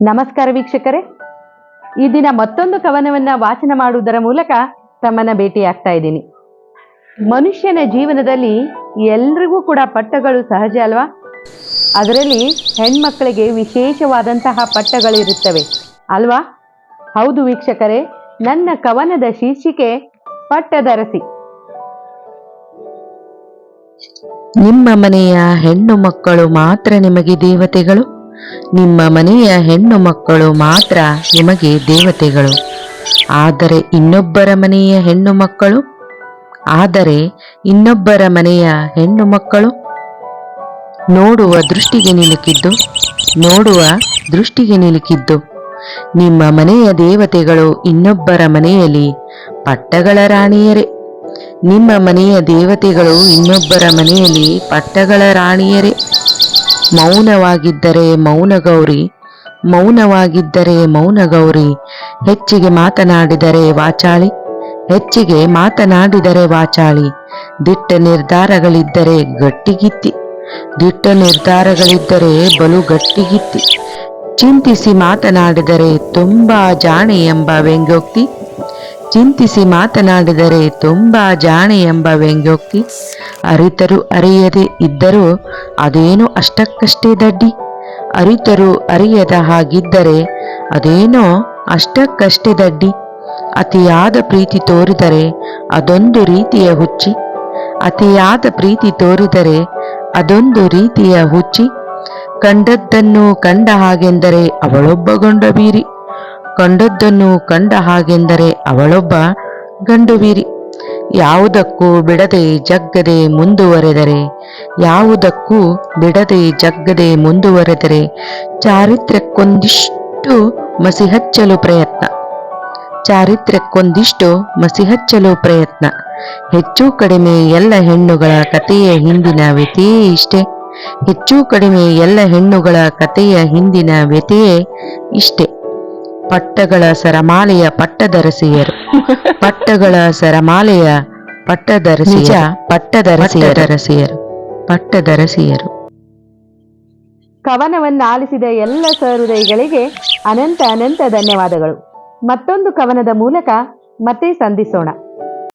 ನಮಸ್ಕಾರ ವೀಕ್ಷಕರೇ. ಈ ದಿನ ಮತ್ತೊಂದು ಕವನವನ್ನ ವಾಚನ ಮಾಡುವುದರ ಮೂಲಕ ತಮ್ಮನ್ನ ಭೇಟಿಯಾಗ್ತಾ ಇದ್ದೀನಿ. ಮನುಷ್ಯನ ಜೀವನದಲ್ಲಿ ಎಲ್ರಿಗೂ ಕೂಡ ಪಟ್ಟಗಳು ಸಹಜ ಅಲ್ವಾ? ಅದರಲ್ಲಿ ಹೆಣ್ಮಕ್ಕಳಿಗೆ ವಿಶೇಷವಾದಂತಹ ಪಟ್ಟಗಳಿರುತ್ತವೆ. ಅಲ್ವಾ? ಹೌದು ವೀಕ್ಷಕರೇ, ನನ್ನ ಕವನದ ಶೀರ್ಷಿಕೆ ಪಟ್ಟದರಸಿ ನಿಮ್ಮ ಮನೆಯ ಹೆಣ್ಣು ಮಕ್ಕಳು ಮಾತ್ರ ನಿಮಗೆ ದೇವತೆಗಳು? ನಿಮ್ಮ ಮನೆಯ ಹೆಣ್ಣು ಮಕ್ಕಳು ಮಾತ್ರ ನಿಮಗೆ ದೇವತೆಗಳು. ಆದರೆ ಇನ್ನೊಬ್ಬರ ಮನೆಯ ಹೆಣ್ಣು ಮಕ್ಕಳು? ಆದರೆ ಇನ್ನೊಬ್ಬರ ಮನೆಯ ಹೆಣ್ಣು ಮಕ್ಕಳು? ನೋಡುವ ದೃಷ್ಟಿಗೆ ನಿಲುಕಿದ್ದು, ನೋಡುವ ದೃಷ್ಟಿಗೆ ನಿಲುಕಿದ್ದು. ನಿಮ್ಮ ಮನೆಯ ದೇವತೆಗಳು ಇನ್ನೊಬ್ಬರ ಮನೆಯಲ್ಲಿ ಪಟ್ಟಗಳ ರಾಣಿಯರೇ. ನಿಮ್ಮ ಮನೆಯ ದೇವತೆಗಳು ಇನ್ನೊಬ್ಬರ ಮನೆಯಲ್ಲಿ ಪಟ್ಟಗಳ ರಾಣಿಯರೇ. ಮೌನವಾಗಿದ್ದರೆ ಮೌನಗೌರಿ ಮೌನವಾಗಿದ್ದರೆ ಮೌನಗೌರಿ. ಹೆಚ್ಚಿಗೆ ಮಾತನಾಡಿದರೆ ವಾಚಾಳಿ, ಹೆಚ್ಚಿಗೆ ಮಾತನಾಡಿದರೆ ವಾಚಾಳಿ. ದಿಟ್ಟ ನಿರ್ಧಾರಗಳಿದ್ದರೆ ಗಟ್ಟಿಗಿತ್ತಿ, ದಿಟ್ಟ ನಿರ್ಧಾರಗಳಿದ್ದರೆ ಬಲು ಗಟ್ಟಿಗಿತ್ತಿ. ಚಿಂತಿಸಿ ಮಾತನಾಡಿದರೆ ತುಂಬಾ ಜಾಣೆ ಎಂಬ ವ್ಯಂಗ್ಯೋಕ್ತಿ. ಚಿಂತಿಸಿ ಮಾತನಾಡಿದರೆ ತುಂಬಾ ಜಾಣೆ ಎಂಬ ವ್ಯಂಗ್ಯೋಕ್ತಿ ಅರಿತರು ಅರಿಯದೆ ಇದ್ದರೂ ಅದೇನು ಅಷ್ಟಕ್ಕಷ್ಟೇ ದಡ್ಡಿ? ಅರಿತರು ಅರಿಯದ ಹಾಗಿದ್ದರೆ ಅದೇನೋ ಅಷ್ಟಕ್ಕಷ್ಟೇ ದಡ್ಡಿ? ಅತಿಯಾದ ಪ್ರೀತಿ ತೋರಿದರೆ ಅದೊಂದು ರೀತಿಯ ಹುಚ್ಚಿ? ಅತಿಯಾದ ಪ್ರೀತಿ ತೋರಿದರೆ ಅದೊಂದು ರೀತಿಯ ಹುಚ್ಚಿ? ಕಂಡದ್ದನ್ನು ಕಂಡ ಹಾಗೆಂದರೆ ಅವಳೊಬ್ಬ ಗಂಡ ಬೀರಿ. ಕಂಡದ್ದನ್ನು ಕಂಡ ಹಾಗೆಂದರೆ ಅವಳೊಬ್ಬ ಗಂಡುವೀರಿ. ಯಾವುದಕ್ಕೂ ಬಿಡದೆ ಜಗ್ಗದೆ ಮುಂದುವರೆದರೆ, ಯಾವುದಕ್ಕೂ ಬಿಡದೆ ಜಗ್ಗದೆ ಮುಂದುವರೆದರೆ ಚಾರಿತ್ರ್ಯಕ್ಕೊಂದಿಷ್ಟು ಮಸಿಹಚ್ಚಲು ಪ್ರಯತ್ನ. ಚಾರಿತ್ರ್ಯಕ್ಕೊಂದಿಷ್ಟು ಮಸಿಹಚ್ಚಲು ಪ್ರಯತ್ನ. ಹೆಚ್ಚು ಕಡಿಮೆ ಎಲ್ಲ ಹೆಣ್ಣುಗಳ ಕಥೆಯ ಹಿಂದಿನ ವ್ಯತೆಯೇ ಇಷ್ಟೇ. ಹೆಚ್ಚು ಕಡಿಮೆ ಎಲ್ಲ ಹೆಣ್ಣುಗಳ ಕಥೆಯ ಹಿಂದಿನ ವ್ಯತೆಯೇ ಇಷ್ಟೇ. ಪಟ್ಟಗಳ ಸರಮಾಲೆಯ ಪಟ್ಟದರಸಿಯರು. ಪಟ್ಟಗಳ ಸರಮಾಲೆಯ ಪಟ್ಟದರಸಿಯ ಪಟ್ಟದರಸಿಯರಸಿಯರು ಪಟ್ಟದರಸಿಯರು. ಕವನವನ್ನು ಆಲಿಸಿದ ಎಲ್ಲ ಸಹೃದಯಿಗಳಿಗೆ ಅನಂತ ಅನಂತ ಧನ್ಯವಾದಗಳು. ಮತ್ತೊಂದು ಕವನದ ಮೂಲಕ ಮತ್ತೆ ಸಂಧಿಸೋಣ.